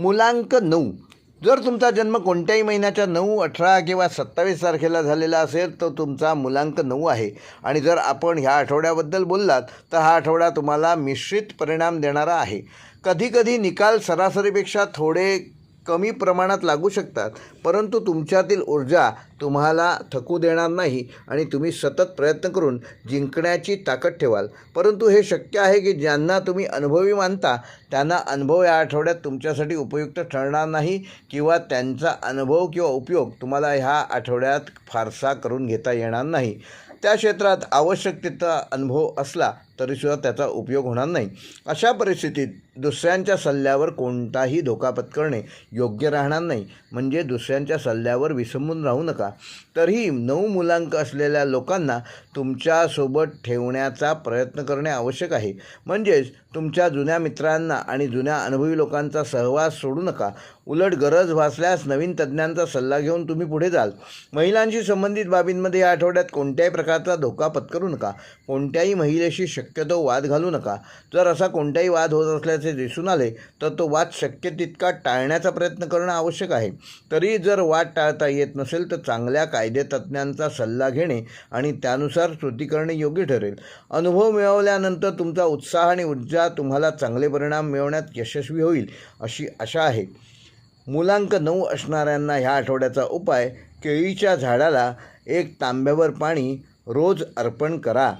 मुलांक नऊ. जर तुमचा जन्म कोणत्याही महिन्याच्या नऊ अठरा किंवा सत्तावीस तारखेला झालेला असेल तर तुमचा मुलांक नऊ आहे. आणि जर आपण ह्या आठवड्याबद्दल बोललात तर हा आठवडा तुम्हाला मिश्रित परिणाम देणारा आहे. कधीकधी निकाल सरासरीपेक्षा थोडे कमी प्रमाणात लागू शकतात. परंतु तुमच्यातील ऊर्जा तुम्हाला थकू देणार नाही आणि तुम्ही सतत प्रयत्न करून जिंकण्याची ताकद ठेवाल. परंतु हे शक्य आहे की ज्यांना तुम्ही अनुभवी मानता त्यांना अनुभव या आठवड्यात तुमच्यासाठी उपयुक्त ठरणार नाही किंवा त्यांचा अनुभव किंवा उपयोग तुम्हाला ह्या आठवड्यात फारसा करून घेता येणार नाही. त्या क्षेत्रात आवश्यक तितका अनुभव असला तरीसुद्धा त्याचा उपयोग होणार नाही. अशा परिस्थितीत दुसऱ्यांच्या सल्ल्यावर कोणताही धोका पत्करणे योग्य राहणार नाही. म्हणजे दुसऱ्यांच्या सल्ल्यावर विसंबून राहू नका. तरीही नऊ मुलांक असलेल्या लोकांना तुमच्यासोबत ठेवण्याचा प्रयत्न करणे आवश्यक आहे. म्हणजेच तुमच्या जुन्या मित्रांना आणि जुन्या अनुभवी लोकांचा सहवास सोडू नका. उलट गरज भासल्यास नवीन तज्ज्ञांचा सल्ला घेऊन तुम्ही पुढे जाल. महिलांशी संबंधित बाबींमध्ये या आठवड्यात कोणत्याही प्रकारचा धोका पत्करू नका. कोणत्याही महिलेशी शक्यतो वाद घालू नका. जर असा कोणताही वाद होत असल्याचे दिसून आले तर तो वाद शक्य तितका टाळण्याचा प्रयत्न करणं आवश्यक आहे. तरी जर वाद टाळता येत नसेल तर चांगल्या कायदेतज्ञांचा सल्ला घेणे आणि त्यानुसार कृती करणे योग्य ठरेल. अनुभव मिळवल्यानंतर तुमचा उत्साह आणि ऊर्जा तुम्हाला चांगले परिणाम मिळवण्यात यशस्वी होईल अशी आशा आहे. मुलांक नऊ असणाऱ्यांना ह्या आठवड्याचा उपाय केळीच्या झाडाला एक तांब्यावर पाणी रोज अर्पण करा.